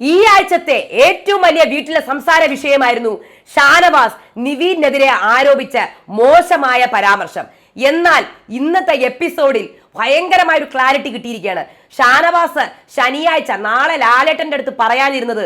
ഈ ആഴ്ചത്തെ ഏറ്റവും വലിയ വീട്ടിലെ സംസാര വിഷയമായിരുന്നു ഷാനവാസ് നിവീനെതിരെ ആരോപിച്ച മോശമായ പരാമർശം. എന്നാൽ ഇന്നത്തെ എപ്പിസോഡിൽ ഭയങ്കരമായ ഒരു ക്ലാരിറ്റി കിട്ടിയിരിക്കുകയാണ്. ഷാനവാസ് ശനിയാഴ്ച നാളെ ലാലേട്ടന്റെ അടുത്ത് പറയാനിരുന്നത്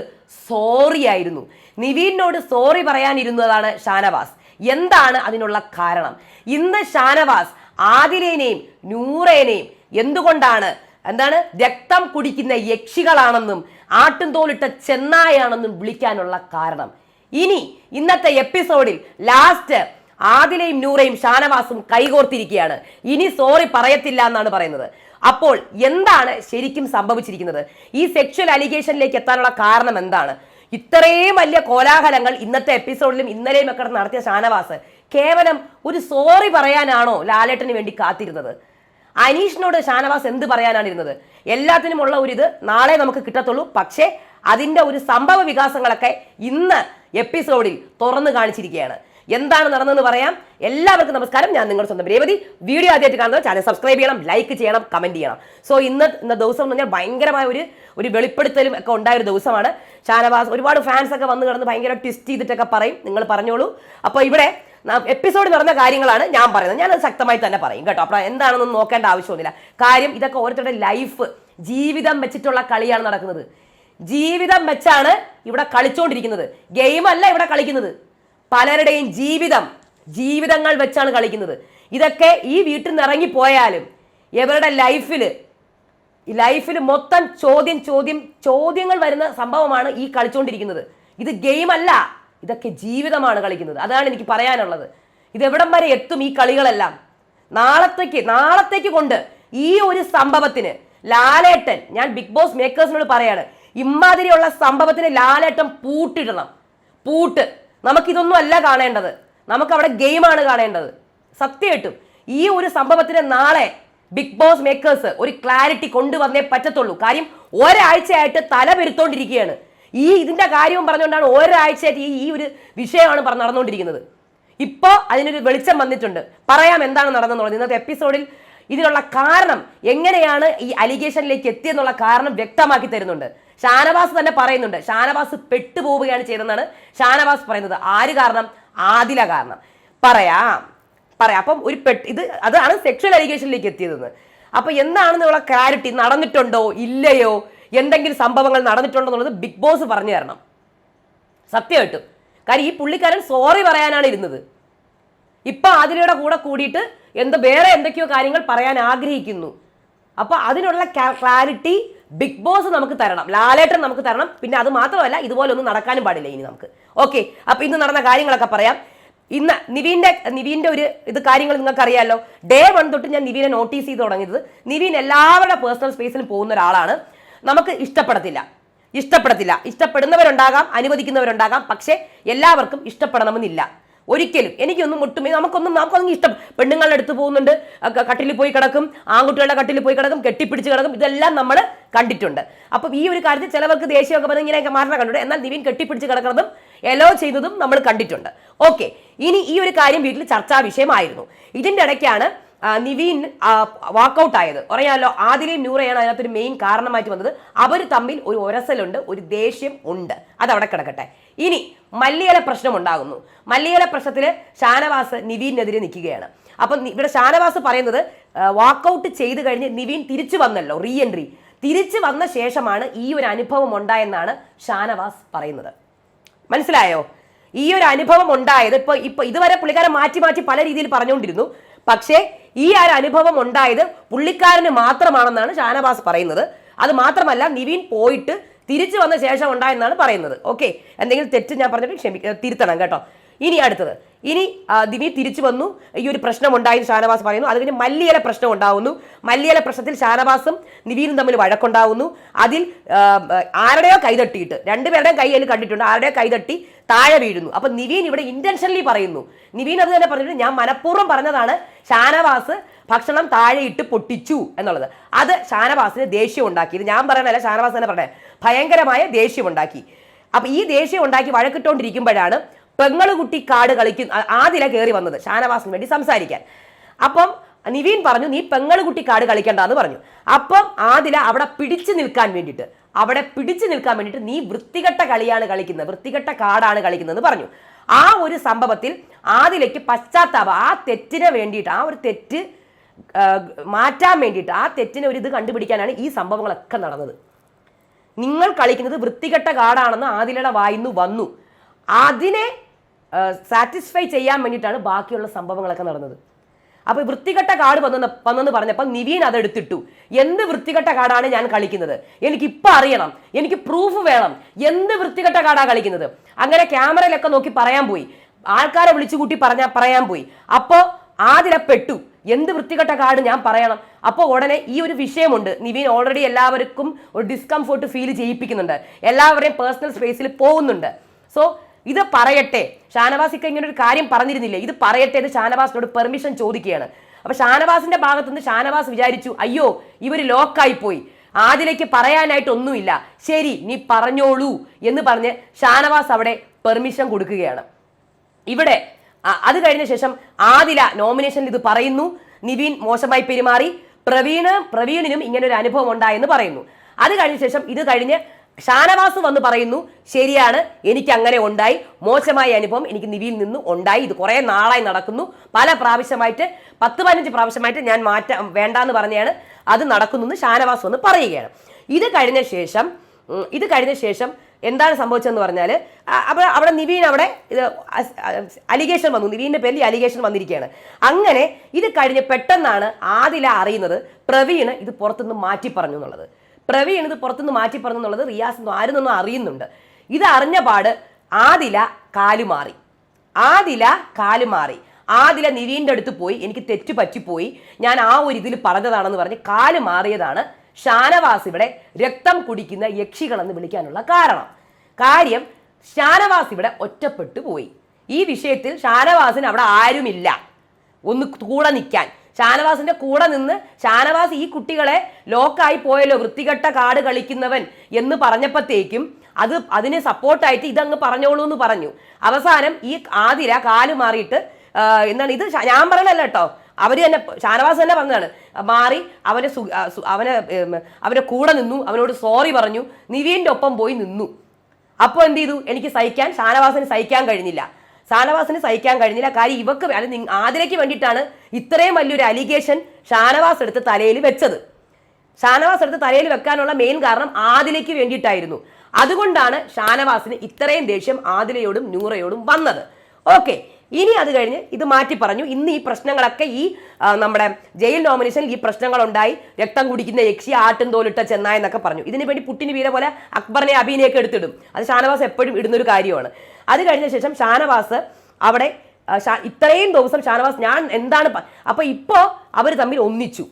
സോറി ആയിരുന്നു. നിവീനോട് സോറി പറയാനിരുന്നതാണ് ഷാനവാസ്. എന്താണ് അതിനുള്ള കാരണം? ഇന്ന് ഷാനവാസ് ആദിലേനെയും നൂറേനെയും എന്തുകൊണ്ടാണ് എന്താണ് രക്തം കുടിക്കുന്ന യക്ഷികളാണെന്നും ആട്ടുംതോലിട്ട ചെന്നായാണെന്നും വിളിക്കാനുള്ള കാരണം. ഇനി ഇന്നത്തെ എപ്പിസോഡിൽ ലാസ്റ്റ് ആദിലയും നൂറയും ഷാനവാസും കൈകോർത്തിരിക്കുകയാണ്. ഇനി സോറി പറയത്തില്ല എന്നാണ് പറയുന്നത്. അപ്പോൾ എന്താണ് ശരിക്കും സംഭവിച്ചിരിക്കുന്നത്? ഈ സെക്ഷൽ അലിഗേഷനിലേക്ക് എത്താനുള്ള കാരണം എന്താണ്? ഇത്രയും വലിയ കോലാഹലങ്ങൾ ഇന്നത്തെ എപ്പിസോഡിലും ഇന്നലെയും ഒക്കെ നടത്തിയ ഷാനവാസ് കേവലം ഒരു സോറി പറയാനാണോ ലാലേട്ടന് വേണ്ടി കാത്തിരുന്നത്? അനീഷിനോട് ഷാനവാസ് എന്ത് പറയാനാണ് ഇരുന്നത്? എല്ലാത്തിനും ഉള്ള ഒരു ഇത് നാളെ നമുക്ക് കിട്ടത്തുള്ളൂ. പക്ഷേ അതിന്റെ ഒരു സംഭവ വികാസങ്ങളൊക്കെ ഇന്ന് എപ്പിസോഡിൽ തുറന്നു കാണിച്ചിരിക്കുകയാണ്. എന്താണ് നടന്നതെന്ന് പറയാം. എല്ലാവർക്കും നമസ്കാരം. ഞാൻ നിങ്ങളുടെ സ്വന്തം രേവതി. വീഡിയോ ആദ്യമായിട്ട് കാണുന്നത് ചാനൽ സബ്സ്ക്രൈബ് ചെയ്യണം ലൈക്ക് ചെയ്യണം കമന്റ് ചെയ്യണം. സോ ഇന്ന് ഇന്ന ദിവസം എന്ന് പറഞ്ഞാൽ ഭയങ്കരമായ ഒരു ഒരു വെളിപ്പെടുത്തലും ഒക്കെ ഉണ്ടായ ഒരു ദിവസമാണ്. ഷാനവാസ് ഒരുപാട് ഫാൻസ് ഒക്കെ വന്ന് കിടന്ന് ഭയങ്കര ട്വിസ്റ്റ് ചെയ്തിട്ടൊക്കെ പറയും. നിങ്ങൾ പറഞ്ഞോളൂ. അപ്പോൾ ഇവിടെ എപ്പിസോഡ് നടന്ന കാര്യങ്ങളാണ് ഞാൻ പറയുന്നത്. ഞാനത് ശക്തമായി തന്നെ പറയും കേട്ടോ. അപ്പോൾ എന്താണെന്നൊന്നും നോക്കേണ്ട ആവശ്യമൊന്നുമില്ല. കാര്യം ഇതൊക്കെ ഓരോരുത്തരുടെ ലൈഫ് ജീവിതം വെച്ചിട്ടുള്ള കളിയാണ് നടക്കുന്നത്. ജീവിതം വെച്ചാണ് ഇവിടെ കളിച്ചുകൊണ്ടിരിക്കുന്നത് ഗെയിമല്ല ഇവിടെ കളിക്കുന്നത്. പലരുടെയും ജീവിതം ജീവിതങ്ങൾ വെച്ചാണ് കളിക്കുന്നത്. ഇതൊക്കെ ഈ വീട്ടിൽ നിന്ന് ഇറങ്ങിപ്പോയാലും ഇവരുടെ ലൈഫിൽ ലൈഫിൽ മൊത്തം ചോദ്യം ചോദ്യം ചോദ്യങ്ങൾ വരുന്ന സംഭവമാണ് ഈ കളിച്ചുകൊണ്ടിരിക്കുന്നത് ഇത് ഗെയിം അല്ല ഇതൊക്കെ ജീവിതമാണ് കളിക്കുന്നത്. അതാണ് എനിക്ക് പറയാനുള്ളത്. ഇത് എവിടം വരെ എത്തും ഈ കളികളെല്ലാം? നാളത്തേക്ക് നാളത്തേക്ക് കൊണ്ട് ഈ ഒരു സംഭവത്തിന് ലാലേട്ടൻ ഞാൻ ബിഗ് ബോസ് മേക്കേഴ്സിനോട് പറയാണ് ഇമാതിരിയുള്ള സംഭവത്തിന് ലാലേട്ടൻ പൂട്ടിടണം. പൂട്ട്. നമുക്കിതൊന്നും അല്ല കാണേണ്ടത്. നമുക്ക് അവിടെ ഗെയിമാണ് കാണേണ്ടത്. സത്യമായിട്ടും ഈ ഒരു സംഭവത്തിന് നാളെ ബിഗ് ബോസ് മേക്കേഴ്സ് ഒരു ക്ലാരിറ്റി കൊണ്ടുവന്നേ പറ്റത്തുള്ളൂ. കാര്യം ഒരാഴ്ചയായിട്ട് തല പെരുത്തോണ്ടിരിക്കുകയാണ്. ഈ ഇതിന്റെ കാര്യവും പറഞ്ഞുകൊണ്ടാണ് ഒരാഴ്ചയായിട്ട് ഈ ഈ ഒരു വിഷയമാണ് പറഞ്ഞ് നടന്നുകൊണ്ടിരിക്കുന്നത്. ഇപ്പോൾ അതിനൊരു വെളിച്ചം വന്നിട്ടുണ്ട്. പറയാം എന്താണ് നടന്നെന്നുള്ളത്. ഇന്നത്തെ എപ്പിസോഡിൽ ഇതിനുള്ള കാരണം എങ്ങനെയാണ് ഈ അലിഗേഷനിലേക്ക് എത്തിയെന്നുള്ള കാരണം വ്യക്തമാക്കി തരുന്നുണ്ട്. ഷാനവാസ് തന്നെ പറയുന്നുണ്ട്. ഷാനവാസ് പെട്ടുപോവുകയാണ് ചെയ്തതെന്നാണ് ഷാനവാസ് പറയുന്നത്. ആര് കാരണം? ആദില കാരണം. പറയാം. പറയാം. അപ്പം ഒരു പെട്ട് ഇത് അതാണ് സെക്ഷൽ അലിഗേഷനിലേക്ക് എത്തിയതെന്ന്. അപ്പൊ എന്താണെന്നുള്ള ക്ലാരിറ്റി നടന്നിട്ടുണ്ടോ? ഇല്ലയോ? എന്തെങ്കിലും സംഭവങ്ങൾ നടന്നിട്ടുണ്ടോ എന്നുള്ളത് ബിഗ് ബോസ് പറഞ്ഞു തരണം. സത്യമായിട്ടും. കാര്യം ഈ പുള്ളിക്കാരൻ സോറി പറയാനാണ് ഇരുന്നത്. ഇപ്പൊ ആതിരയുടെ കൂടെ കൂടിയിട്ട് എന്ത് വേറെ എന്തൊക്കെയോ കാര്യങ്ങൾ പറയാൻ ആഗ്രഹിക്കുന്നു. അപ്പൊ അതിനുള്ള ക്ലാരിറ്റി ബിഗ് ബോസ് നമുക്ക് തരണം. ലാലേട്ടൻ നമുക്ക് തരണം. പിന്നെ അത് മാത്രമല്ല ഇതുപോലെ ഒന്നും നടക്കാനും പാടില്ല ഇനി നമുക്ക്. ഓക്കെ അപ്പൊ ഇന്ന് നടന്ന കാര്യങ്ങളൊക്കെ പറയാം. ഇന്ന് നിവീന്റെ നിവീന്റെ ഒരു ഇത് കാര്യങ്ങൾ നിങ്ങൾക്ക് അറിയാമല്ലോ ഡേ വൺ തൊട്ട് ഞാൻ നിവീനെ നോട്ടീസ് ചെയ്ത് തുടങ്ങിയത്. നിവീൻ എല്ലാവരുടെ പേഴ്സണൽ സ്പേസിൽ പോകുന്ന ഒരാളാണ്. നമുക്ക് ഇഷ്ടപ്പെടത്തില്ല. ഇഷ്ടപ്പെടത്തില്ല. ഇഷ്ടപ്പെടുന്നവരുണ്ടാകാം അനുവദിക്കുന്നവരുണ്ടാകാം. പക്ഷേ എല്ലാവർക്കും ഇഷ്ടപ്പെടണമെന്നില്ല. ഒരിക്കലും എനിക്കൊന്നും ഒട്ടുമേ നമുക്കൊന്നും നമുക്കൊന്നും ഇഷ്ടം. പെണ്ണുങ്ങളുടെ അടുത്ത് പോകുന്നുണ്ട്. കട്ടിൽ പോയി കിടക്കും. ആൺകുട്ടികളുടെ കട്ടിൽ പോയി കിടക്കും. കെട്ടിപ്പിടിച്ച് കിടക്കും. ഇതെല്ലാം നമ്മൾ കണ്ടിട്ടുണ്ട്. അപ്പം ഈ ഒരു കാര്യത്തിൽ ചിലവർക്ക് ദേഷ്യമൊക്കെ പറഞ്ഞ് ഇങ്ങനെയൊക്കെ മാറണ കണ്ടിട്ടുണ്ട് എന്നാൽ നിവിൻ കെട്ടിപ്പിടിച്ച് കിടക്കുന്നതും എലോ ചെയ്തതും നമ്മൾ കണ്ടിട്ടുണ്ട്. ഓക്കെ ഇനി ഈ ഒരു കാര്യം വീട്ടിൽ ചർച്ചാ വിഷയമായിരുന്നു. ഇതിന്റെ ഇടയ്ക്കാണ് നിവീൻ വാക്കൗട്ട് ആയത്. പറയാമല്ലോ ആദിലയും നൂറയാണ് അതിനകത്തൊരു മെയിൻ കാരണമായിട്ട് വന്നത്. അവർ തമ്മിൽ ഒരു ഒരസലുണ്ട് ഒരു ദേഷ്യം ഉണ്ട്. അത് അവിടെ കിടക്കട്ടെ. ഇനി മല്ലിയില പ്രശ്നം ഉണ്ടാകുന്നു മല്ലിയില പ്രശ്നത്തിൽ ഷാനവാസ് നിവീനെതിരെ നിൽക്കുകയാണ്. അപ്പം ഇവിടെ ഷാനവാസ് പറയുന്നത് വാക്കൗട്ട് ചെയ്ത് കഴിഞ്ഞ് നിവീൻ തിരിച്ചു വന്നല്ലോ റീ എൻട്രി തിരിച്ചു വന്ന ശേഷമാണ് ഈ ഒരു അനുഭവം ഉണ്ടായെന്നാണ് ഷാനവാസ് പറയുന്നത്. മനസ്സിലായോ? ഈ ഒരു അനുഭവം ഉണ്ടായത് ഇപ്പൊ ഇപ്പൊ ഇതുവരെ പുള്ളിക്കാരൻ മാറ്റി മാറ്റി പല രീതിയിൽ പറഞ്ഞുകൊണ്ടിരുന്നു. പക്ഷേ ഈ ഒരു അനുഭവം ഉണ്ടായത് പുള്ളിക്കാരന് മാത്രമാണെന്നാണ് ഷാനവാസ് പറയുന്നത്. അത് മാത്രമല്ല നിവീൻ പോയിട്ട് തിരിച്ചു വന്ന ശേഷം ഉണ്ടായെന്നാണ് പറയുന്നത്. ഓക്കെ എന്തെങ്കിലും തെറ്റ് ഞാൻ പറഞ്ഞിട്ട് ക്ഷമി തിരുത്തണം കേട്ടോ. ഇനി അടുത്തത്. ഇനി ദിനി തിരിച്ചു വന്നു. ഈ ഒരു പ്രശ്നം ഉണ്ടായി ഷാനവാസ് പറയുന്നു. അത് കഴിഞ്ഞ് മല്ലിയില പ്രശ്നം ഉണ്ടാവുന്നു. മല്ലിയല പ്രശ്നത്തിൽ ഷാനവാസും നിവീനും തമ്മിൽ വഴക്കുണ്ടാവുന്നു. അതിൽ ആരുടെയോ കൈതട്ടിയിട്ട് രണ്ടുപേരുടെയും കൈ അതിൽ കണ്ടിട്ടുണ്ട്. ആരുടെയോ കൈതട്ടി താഴെ വീഴുന്നു. അപ്പൊ നിവീൻ ഇവിടെ ഇന്റൻഷനലി പറയുന്നു. നിവീൻ അത് തന്നെ പറഞ്ഞിട്ട് ഞാൻ മനഃപൂർവം പറഞ്ഞതാണ് ഷാനവാസ് ഭക്ഷണം താഴെയിട്ട് പൊട്ടിച്ചു എന്നുള്ളത്. അത് ഷാനവാസിന് ദേഷ്യം ഉണ്ടാക്കിയത്. ഞാൻ പറയണല്ല ഷാനവാസ് തന്നെ പറഞ്ഞത്. ഭയങ്കരമായ ദേഷ്യം ഉണ്ടാക്കി അപ്പൊ ഈ ദേഷ്യം ഉണ്ടാക്കി വഴക്കിട്ടുകൊണ്ടിരിക്കുമ്പോഴാണ് പെങ്ങളുകുട്ടി കാട് കളിക്കുന്ന ആദില കയറി വന്നത്. ഷാനവാസിന് വേണ്ടി സംസാരിക്കാൻ. അപ്പം നിവീൻ പറഞ്ഞു നീ പെങ്ങളുകുട്ടി കാട് കളിക്കണ്ടെന്ന് പറഞ്ഞു. അപ്പം ആദില അവിടെ പിടിച്ചു നിൽക്കാൻ വേണ്ടിയിട്ട് അവിടെ പിടിച്ചു നിൽക്കാൻ വേണ്ടിയിട്ട് നീ വൃത്തികെട്ട കളിയാണ് കളിക്കുന്നത് വൃത്തികെട്ട കാടാണ് കളിക്കുന്നതെന്ന് പറഞ്ഞു. ആ ഒരു സംഭവത്തിൽ ആദിലയ്ക്ക് പശ്ചാത്താപം ആ തെറ്റിന് വേണ്ടിയിട്ട് ആ ഒരു തെറ്റ് മാറ്റാൻ വേണ്ടിയിട്ട് ആ തെറ്റിനെ ഒരു ഇത് കണ്ടുപിടിക്കാനാണ് ഈ സംഭവങ്ങളൊക്കെ നടന്നത്. നിങ്ങൾ കളിക്കുന്നത് വൃത്തികെട്ട കാർഡാണെന്ന് ആദിലയുടെ വായിന്ന് വന്നു. അതിനെ സാറ്റിസ്ഫൈ ചെയ്യാൻ വേണ്ടിയിട്ടാണ് ബാക്കിയുള്ള സംഭവങ്ങളൊക്കെ നടന്നത്. അപ്പോൾ വൃത്തികെട്ട കാർഡ് വന്നെന്ന് വന്നെന്ന് പറഞ്ഞപ്പോൾ നിവീൻ അതെടുത്തിട്ടു. എന്ത് വൃത്തികെട്ട കാർഡാണ് ഞാൻ കളിക്കുന്നത്? എനിക്ക് ഇപ്പം അറിയണം. എനിക്ക് പ്രൂഫ് വേണം. എന്ത് വൃത്തികെട്ട കാർഡാണ് കളിക്കുന്നത്? അങ്ങനെ ക്യാമറയിലൊക്കെ നോക്കി പറയാൻ പോയി. ആൾക്കാരെ വിളിച്ചു കൂട്ടി പറഞ്ഞ പറയാൻ പോയി. അപ്പോൾ ആതിര പെട്ടു. എന്ത് വൃത്തികെട്ട കാർഡ് ഞാൻ പറയണം? അപ്പോൾ ഉടനെ ഈ ഒരു വിഷയമുണ്ട്. നിവീൻ ഓൾറെഡി എല്ലാവർക്കും ഒരു ഡിസ്കംഫോർട്ട് ഫീൽ ചെയ്യിപ്പിക്കുന്നുണ്ട്. എല്ലാവരുടെയും പേഴ്സണൽ സ്പേസിൽ പോകുന്നുണ്ട്. സോ ഇത് പറയട്ടെ. ഷാനവാസ് ഇക്ക ഇങ്ങനെ ഒരു കാര്യം പറഞ്ഞിരുന്നില്ലേ? ഇത് പറയട്ടെ എന്ന് ഷാനവാസിനോട് പെർമിഷൻ ചോദിക്കുകയാണ്. അപ്പൊ ഷാനവാസിന്റെ ഭാഗത്തുനിന്ന് ഷാനവാസ് വിചാരിച്ചു അയ്യോ ഇവർ ലോക്കായി പോയി. ആദിലേക്ക് പറയാനായിട്ട് ഒന്നുമില്ല. ശരി നീ പറഞ്ഞോളൂ എന്ന് പറഞ്ഞ് ഷാനവാസ് അവിടെ പെർമിഷൻ കൊടുക്കുകയാണ്. ഇവിടെ അത് കഴിഞ്ഞ ശേഷം ആദില നോമിനേഷനിൽ ഇത് പറയുന്നു. നിവീൻ മോശമായി പെരുമാറി. പ്രവീണ് പ്രവീണിനും ഇങ്ങനെ ഒരു അനുഭവം ഉണ്ടായെന്ന് പറയുന്നു. അത് കഴിഞ്ഞ ശേഷം ഇത് കഴിഞ്ഞ് ഷാനവാസ് വന്ന് പറയുന്നു ശരിയാണ് എനിക്ക് അങ്ങനെ ഉണ്ടായി. മോശമായ അനുഭവം എനിക്ക് നിവിയിൽ നിന്ന് ഉണ്ടായി. ഇത് കുറേ നാളായി നടക്കുന്നു. പല പ്രാവശ്യമായിട്ട് പത്ത് പതിനഞ്ച് പ്രാവശ്യമായിട്ട് ഞാൻ മാറ്റാം വേണ്ടാന്ന് പറഞ്ഞാണ് അത് നടക്കുന്നു എന്ന് ഷാനവാസ് വന്ന് പറയുകയാണ്. ഇത് കഴിഞ്ഞ ശേഷം ഇത് കഴിഞ്ഞ ശേഷം എന്താണ് സംഭവിച്ചതെന്ന് പറഞ്ഞാൽ അപ്പോൾ അവിടെ നിവീൻ അവിടെ ഇത് അലിഗേഷൻ വന്നു. നിവീന്റെ പേരിൽ അലിഗേഷൻ വന്നിരിക്കുകയാണ്. അങ്ങനെ ഇത് കഴിഞ്ഞ് പെട്ടെന്നാണ് ആദില അറിയുന്നത് പ്രവീൺ ഇത് പുറത്തുനിന്ന് മാറ്റി പറഞ്ഞു എന്നുള്ളത്. പ്രവീൺ ഇത് പുറത്തുനിന്ന് മാറ്റി പറഞ്ഞു എന്നുള്ളത് റിയാസ് ആരും അറിയുന്നുണ്ട്. ഇത് അറിഞ്ഞ പാട് ആദില കാലുമാറി ആദില കാലുമാറി ആദില നിവീന്റെ അടുത്ത് പോയി. എനിക്ക് തെറ്റ് പറ്റിപ്പോയി. ഞാൻ ആ ഒരു ഇതിൽ പറഞ്ഞതാണെന്ന് പറഞ്ഞ് കാൽ മാറിയതാണ് ഷാനവാസ് ഇവിടെ രക്തം കുടിക്കുന്ന യക്ഷികളെന്ന് വിളിക്കാനുള്ള കാരണം. കാര്യം ഷാനവാസ് ഇവിടെ ഒറ്റപ്പെട്ടു പോയി. ഈ വിഷയത്തിൽ ഷാനവാസിന് അവിടെ ആരുമില്ല. ഒന്ന് കൂടെ നിൽക്കാൻ. ഷാനവാസിന്റെ കൂടെ നിന്ന് ഷാനവാസ് ഈ കുട്ടികളെ ലോക്കായി പോയല്ലോ വൃത്തികെട്ട കാട് കളിക്കുന്നവൻ എന്ന് പറഞ്ഞപ്പോഴത്തേക്കും അത് അതിനെ സപ്പോർട്ടായിട്ട് ഇതങ്ങ് പറഞ്ഞോളൂ എന്ന് പറഞ്ഞു. അവസാനം ഈ ആതിര കാൽ മാറിയിട്ട് എന്താണ് ഇത്? ഞാൻ പറയണല്ലോ കേട്ടോ. അവർ തന്നെ ഷാനവാസ് തന്നെ പറഞ്ഞതാണ് മാറി അവനെ അവനെ അവരെ കൂടെ നിന്നു. അവനോട് സോറി പറഞ്ഞു. നിവീന്റെ ഒപ്പം പോയി നിന്നു. അപ്പോൾ എന്ത് ചെയ്തു? എനിക്ക് സഹിക്കാൻ ഷാനവാസിന് സഹിക്കാൻ കഴിഞ്ഞില്ല. ഷാനവാസിന് സഹിക്കാൻ കഴിഞ്ഞില്ല. കാര്യം ഇവക്ക് അല്ലെങ്കിൽ ആതിരയ്ക്ക് വേണ്ടിയിട്ടാണ് ഇത്രയും വലിയൊരു അലിഗേഷൻ ഷാനവാസ് എടുത്ത് തലയിൽ വെച്ചത്. ഷാനവാസ് എടുത്ത് തലയിൽ വെക്കാനുള്ള മെയിൻ കാരണം ആദിലയ്ക്ക് വേണ്ടിയിട്ടായിരുന്നു. അതുകൊണ്ടാണ് ഷാനവാസിന് ഇത്രയും ദേഷ്യം ആദിലയോടും നൂറയോടും വന്നത്. ഓക്കെ ഇനി അത് കഴിഞ്ഞ് ഇത് മാറ്റി പറഞ്ഞു. ഇന്ന് ഈ പ്രശ്നങ്ങളൊക്കെ ഈ നമ്മുടെ ജയിൽ നോമിനേഷനിൽ ഈ പ്രശ്നങ്ങളുണ്ടായി. രക്തം കുടിക്കുന്ന യക്ഷി ആട്ടും തോലിട്ട ചെന്നായ എന്നൊക്കെ പറഞ്ഞു. ഇതിനു വേണ്ടി പുട്ടിന് വീര പോലെ അക്ബറിനെ അഭിനയൊക്കെ എടുത്തിടും. അത് ഷാനവാസ് എപ്പോഴും ഇടുന്നൊരു കാര്യമാണ്. അത് കഴിഞ്ഞ ശേഷം ഷാനവാസ് അവിടെ ഇത്രയും ദിവസം ഷാനവാസ് ഞാൻ എന്താണ് അപ്പോൾ അപ്പൊ ഇപ്പോ അവർ തമ്മിൽ ഒന്നിച്ചു.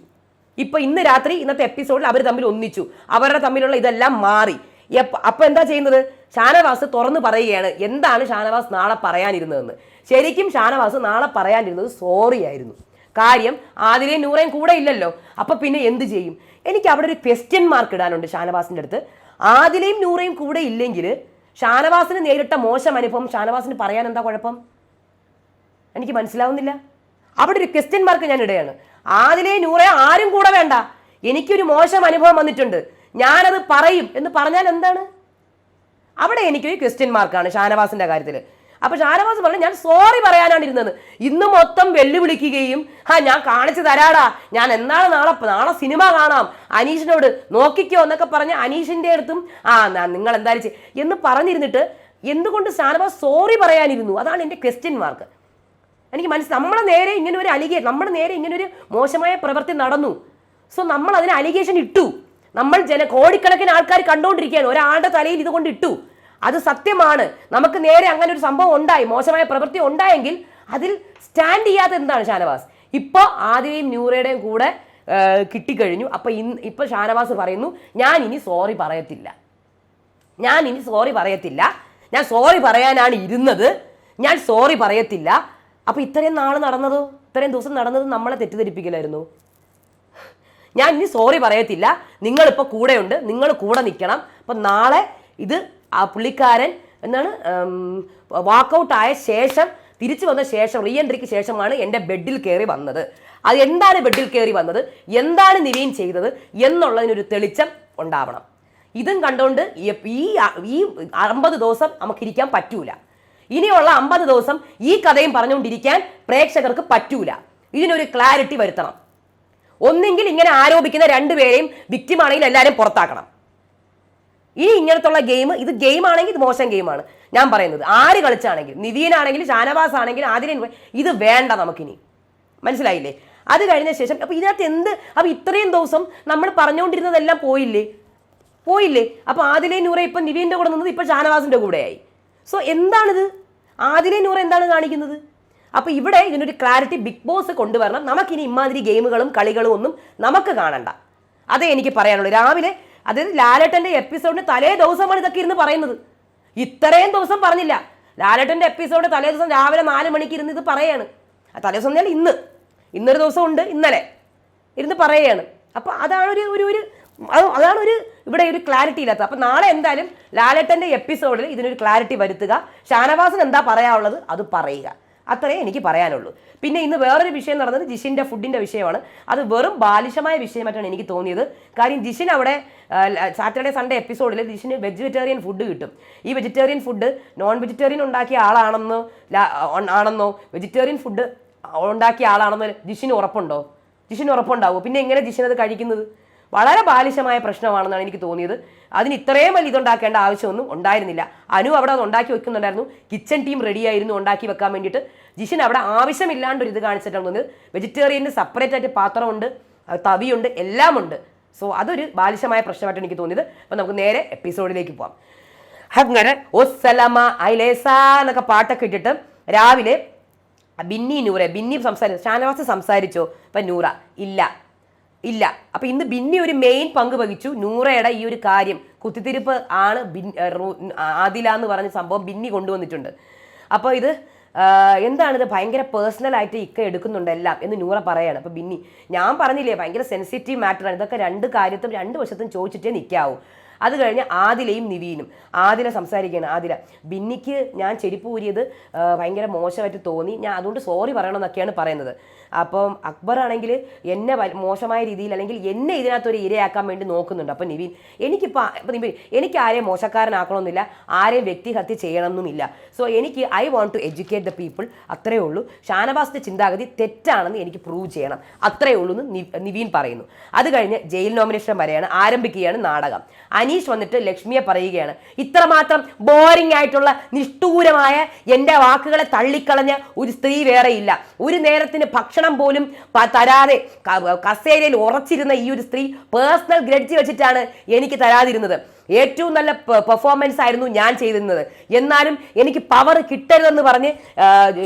ഇപ്പൊ ഇന്ന് രാത്രി ഇന്നത്തെ എപ്പിസോഡിൽ അവർ തമ്മിൽ ഒന്നിച്ചു. അവരുടെ തമ്മിലുള്ള ഇതെല്ലാം മാറി. അപ്പൊ എന്താ ചെയ്യുന്നത്? ഷാനവാസ് തുറന്നു പറയുകയാണ് എന്താണ് ഷാനവാസ് നാളെ പറയാനിരുന്നതെന്ന്. ശരിക്കും ഷാനവാസ് നാളെ പറയാനിരുന്നത് സോറി ആയിരുന്നു. കാര്യം ആതിരയും നൂറേയും കൂടെ ഇല്ലല്ലോ. അപ്പൊ പിന്നെ എന്ത് ചെയ്യും? എനിക്ക് അവിടെ ഒരു ക്വസ്റ്റ്യൻ മാർക്ക് ഇടാനുണ്ട് ഷാനവാസിന്റെ അടുത്ത്. ആതിലയും നൂറേയും കൂടെ ഇല്ലെങ്കിൽ ഷാനവാസിന് നേരിട്ട മോശം അനുഭവം ഷാനവാസിന് പറയാൻ എന്താ കുഴപ്പം? എനിക്ക് മനസ്സിലാവുന്നില്ല. അവിടെ ഒരു ക്വസ്റ്റ്യൻ മാർക്ക് ഞാൻ ഇടുകയാണ്. ആദിലെ നൂറെ ആരും കൂടെ വേണ്ട. എനിക്കൊരു മോശം അനുഭവം വന്നിട്ടുണ്ട്. ഞാനത് പറയും എന്ന് പറഞ്ഞാൽ എന്താണ്? അവിടെ എനിക്കൊരു ക്വസ്റ്റ്യൻ മാർക്കാണ് ഷാനവാസിന്റെ കാര്യത്തിൽ അപ്പൊ ഷാനവാസ് പറഞ്ഞു ഞാൻ സോറി പറയാനാണ് ഇരുന്നത്. ഇന്ന് മൊത്തം വെല്ലുവിളിക്കുകയും ആ ഞാൻ കാണിച്ചു തരാടാ. ഞാൻ എന്നാണ് നാളെ നാളെ സിനിമ കാണാം. അനീഷിനോട് നോക്കിക്കോ എന്നൊക്കെ പറഞ്ഞ് അനീഷിന്റെ അടുത്തും ആ നിങ്ങൾ എന്തായാലും എന്ന് പറഞ്ഞിരുന്നിട്ട് എന്തുകൊണ്ട് ഷാനവാസ് സോറി പറയാനിരുന്നു? അതാണ് എന്റെ ക്വസ്റ്റ്യൻ മാർക്ക് എനിക്ക് മനസ്സിൽ നമ്മളെ നേരെ ഇങ്ങനെ ഒരു അലിഗേ നമ്മുടെ നേരെ ഇങ്ങനെ ഒരു മോശമായ പ്രവൃത്തി നടന്നു. സോ നമ്മൾ അതിന് അലിഗേഷൻ ഇട്ടു. നമ്മൾ ജന കോടിക്കണക്കിന് ആൾക്കാർ കണ്ടുകൊണ്ടിരിക്കുകയാണ്. ഒരാളുടെ തലയിൽ ഇതുകൊണ്ട് ഇട്ടു. അത് സത്യമാണ്. നമുക്ക് നേരെ അങ്ങനെ ഒരു സംഭവം ഉണ്ടായി. മോശമായ പ്രവൃത്തി ഉണ്ടായെങ്കിൽ അതിൽ സ്റ്റാൻഡ് ചെയ്യാത്ത എന്താണ് ഷാനവാസ്? ഇപ്പോൾ ആദ്യയും ന്യൂറയുടെയും കൂടെ കിട്ടിക്കഴിഞ്ഞു. അപ്പോൾ ഇന്ന് ഇപ്പോൾ ഷാനവാസ് പറയുന്നു ഞാൻ ഇനി സോറി പറയത്തില്ല. ഞാൻ ഇനി സോറി പറയത്തില്ല. ഞാൻ സോറി പറയാനാണ് ഇരുന്നത്. ഞാൻ സോറി പറയത്തില്ല. അപ്പോൾ ഇത്രയും നാൾ നടന്നതോ ഇത്രയും ദിവസം നടന്നത് നമ്മളെ തെറ്റിദ്ധരിപ്പിക്കലായിരുന്നു. ഞാൻ ഇനി സോറി പറയത്തില്ല. നിങ്ങളിപ്പോൾ കൂടെയുണ്ട്. നിങ്ങൾ കൂടെ നിൽക്കണം. അപ്പം നാളെ ഇത് ആ പുള്ളിക്കാരൻ എന്താണ് വാക്കൗട്ട് ആയ ശേഷം തിരിച്ചു വന്ന ശേഷം റീ എൻട്രിക്ക് ശേഷമാണ് എന്റെ ബെഡിൽ കയറി വന്നത്. അത് എന്താണ് ബെഡിൽ കയറി വന്നത്? എന്താണ് നിവീൻ ചെയ്തത്? എന്നുള്ളതിനൊരു തെളിച്ചം ഉണ്ടാവണം. ഇതും കണ്ടുകൊണ്ട് ഈ ഈ അമ്പത് ദിവസം നമുക്കിരിക്കാൻ പറ്റൂല. ഇനിയുള്ള അമ്പത് ദിവസം ഈ കഥയും പറഞ്ഞുകൊണ്ടിരിക്കാൻ പ്രേക്ഷകർക്ക് പറ്റൂല. ഇതിനൊരു ക്ലാരിറ്റി വരുത്തണം. ഒന്നെങ്കിൽ ഇങ്ങനെ ആരോപിക്കുന്ന രണ്ടുപേരെയും വിക്റ്റിമാണെങ്കിൽ എല്ലാവരും പുറത്താക്കണം. ഈ ഇങ്ങനത്തുള്ള ഗെയിം ഇത് ഗെയിം ആണെങ്കിൽ ഇത് മോശം ഗെയിമാണ് ഞാൻ പറയുന്നത് ആര് കളിച്ചാണെങ്കിൽ നിവീനാണെങ്കിൽ ഷാനവാസ് ആണെങ്കിൽ ആതിരൻ ഇത് വേണ്ട നമുക്കിനി. മനസ്സിലായില്ലേ? അത് കഴിഞ്ഞ ശേഷം അപ്പൊ ഇതിനകത്ത് എന്ത് അപ്പൊ ഇത്രയും ദിവസം നമ്മൾ പറഞ്ഞുകൊണ്ടിരുന്നതെല്ലാം പോയില്ലേ? പോയില്ലേ? അപ്പൊ ആദിലെ നൂറ ഇപ്പൊ നിവീന്റെ കൂടെ നിന്നത് ഇപ്പൊ ഷാനവാസിന്റെ കൂടെയായി. സോ എന്താണിത്? ആദിലെ നൂറ എന്താണ് കാണിക്കുന്നത്? അപ്പൊ ഇവിടെ ഇതിനൊരു ക്ലാരിറ്റി ബിഗ് ബോസ് കൊണ്ടുവരണം. നമുക്കിനി ഇമാതിരി ഗെയിമുകളും കളികളും ഒന്നും നമുക്ക് കാണണ്ട. അതേ എനിക്ക് പറയാനുള്ളൂ. രാവിലെ അതായത് ലാലേട്ടന്റെ എപ്പിസോഡിന് തലേ ദിവസമാണ് ഇതൊക്കെ ഇരുന്ന് പറയുന്നത്. ഇത്രയും ദിവസം പറഞ്ഞില്ല. ലാലേട്ടന്റെ എപ്പിസോഡ് തലേ ദിവസം രാവിലെ നാല് മണിക്ക് ഇരുന്ന് ഇത് പറയാണ്. തലേ ദിവസം എന്നാൽ ഇന്ന്. ഇന്നൊരു ദിവസം ഉണ്ട് ഇന്നലെ. ഇരുന്ന് പറയുകയാണ് അപ്പോൾ അതാണ് ഒരു ഒരു ഒരു അതാണ് ഒരു ഇവിടെ ഒരു ക്ലാരിറ്റി ഇല്ലാത്തത്. അപ്പൊ നാളെ എന്തായാലും ലാലേട്ടന്റെ എപ്പിസോഡിൽ ഇതിനൊരു ക്ലാരിറ്റി വരുത്തുക. ഷാനവാസൻ എന്താ പറയാനുള്ളത്? അത് പറയുക. അത്രേ എനിക്ക് പറയാനുള്ളൂ. പിന്നെ ഇന്ന് വേറൊരു വിഷയം നടന്നത് ജിഷിന്റെ ഫുഡിന്റെ വിഷയമാണ്. അത് വെറും ബാലിശമായ വിഷയമായിട്ടാണ് എനിക്ക് തോന്നിയത്. കാര്യം ജിഷിൻ അവിടെ സാറ്റർഡേ സൺഡേ എപ്പിസോഡിൽ ജിഷിന് വെജിറ്റേറിയൻ ഫുഡ് കിട്ടും. ഈ വെജിറ്റേറിയൻ ഫുഡ് നോൺ വെജിറ്റേറിയൻ ഉണ്ടാക്കിയ ആളാണെന്നോ ആണെന്നോ വെജിറ്റേറിയൻ ഫുഡ് ഉണ്ടാക്കിയ ആളാണെന്ന് ജിഷിന് ഉറപ്പുണ്ടോ? ജിഷിന് ഉറപ്പുണ്ടാവുമോ പിന്നെ എങ്ങനെ ജിഷിനത് കഴിക്കുന്നത്? വളരെ ബാലിശമായ പ്രശ്നമാണെന്നാണ് എനിക്ക് തോന്നിയത്. അതിന് ഇത്രയും വലിയ ഇതുണ്ടാക്കേണ്ട ആവശ്യമൊന്നും ഉണ്ടായിരുന്നില്ല. അനു അവിടെ അത് ഉണ്ടാക്കി വെക്കുന്നുണ്ടായിരുന്നു. കിച്ചൺ ടീം റെഡി ആയിരുന്നു ഉണ്ടാക്കി വെക്കാൻ വേണ്ടിയിട്ട്. ജിഷിൻ അവിടെ ആവശ്യമില്ലാണ്ട് ഒരു ഇത് കാണിച്ചിട്ടാണ് തോന്നിയത്. വെജിറ്റേറിയന് സെപ്പറേറ്റ് ആയിട്ട് പാത്രമുണ്ട് തവിയുണ്ട് എല്ലാമുണ്ട്. സോ അതൊരു ബാലിശമായ പ്രശ്നമായിട്ട് എനിക്ക് തോന്നിയത്. അപ്പം നമുക്ക് നേരെ എപ്പിസോഡിലേക്ക് പോവാം. അങ്ങനെ ഒസ്സലമ ഐലേസ എന്നൊക്കെ പാട്ടൊക്കെ ഇട്ടിട്ട് രാവിലെ ബിന്നി നൂറെ ബിന്നി സംസാരിച്ചു ഷാനവാസ് സംസാരിച്ചോ. ഇപ്പൊ നൂറ ഇല്ല ഇല്ല. അപ്പൊ ഇന്ന് ബിന്നി ഒരു മെയിൻ പങ്ക് വഹിച്ചു. നൂറയുടെ ഈ ഒരു കാര്യം. കുത്തിത്തിരിപ്പ് ആണ് ആദില എന്ന് പറഞ്ഞ സംഭവം ബിന്നി കൊണ്ടുവന്നിട്ടുണ്ട്. അപ്പോൾ ഇത് എന്താണിത് ഭയങ്കര പേഴ്സണൽ ആയിട്ട് ഇക്ക എടുക്കുന്നുണ്ട് എല്ലാം എന്ന് നൂറ പറയാണ്. അപ്പൊ ബിന്നി ഞാൻ പറഞ്ഞില്ലേ ഭയങ്കര സെൻസിറ്റീവ് മാറ്ററാണ് ഇതൊക്കെ രണ്ട് കാര്യത്തും രണ്ട് വശത്തും ചോദിച്ചിട്ടേ നിൽക്കാവൂ അത് കഴിഞ്ഞ് ആദിലയും നിവീനും. ആദില സംസാരിക്കുകയാണ്. ആദില ബിന്നിക്ക് ഞാൻ ചെരുപ്പ് ഊരിയത് ഭയങ്കര മോശമായിട്ട് തോന്നി. ഞാൻ അതുകൊണ്ട് സോറി പറയണമെന്നൊക്കെയാണ് പറയുന്നത്. അപ്പം അക്ബർ ആണെങ്കിൽ എന്നെ മോശമായ രീതിയിൽ അല്ലെങ്കിൽ എന്നെ ഇതിനകത്തൊരു ഇരയാക്കാൻ വേണ്ടി നോക്കുന്നുണ്ട്. അപ്പം നിവിൻ എനിക്കിപ്പോൾ നിവീൻ എനിക്ക് ആരെയും മോശക്കാരനാക്കണമെന്നില്ല. ആരെയും വ്യക്തിഹത്യ ചെയ്യണമെന്നുമില്ല. സോ എനിക്ക് I want to educate the people അത്രയേ ഉള്ളൂ. ഷാനവാസിന്റെ ചിന്താഗതി തെറ്റാണെന്ന് എനിക്ക് പ്രൂവ് ചെയ്യണം. അത്രയേ ഉള്ളൂ എന്ന് നിവീൻ പറയുന്നു. അത് കഴിഞ്ഞ് ജയിൽ നോമിനേഷൻ വരെയാണ് ആരംഭിക്കുകയാണ് നാടകം. അനീഷ് വന്നിട്ട് ലക്ഷ്മിയെ പറയുകയാണ്. ഇത്രമാത്രം ബോറിംഗ് ആയിട്ടുള്ള നിഷ്ഠൂരമായ എന്റെ വാക്കുകളെ തള്ളിക്കളഞ്ഞ ഒരു സ്ത്രീ വേറെയില്ല. ഒരു നേരത്തിന് ഭക്ഷണം പോലും തരാതെ കസേരയിൽ ഉറച്ചിരുന്ന ഈ ഒരു സ്ത്രീ പേഴ്സണൽ ഗ്രഡ്ജ് വെച്ചിട്ടാണ് എനിക്ക് തരാതിരുന്നത്. ഏറ്റവും നല്ല പെർഫോമൻസ് ആയിരുന്നു ഞാൻ ചെയ്തിരുന്നത്. എന്നാലും എനിക്ക് പവർ കിട്ടരുതെന്ന് പറഞ്ഞ്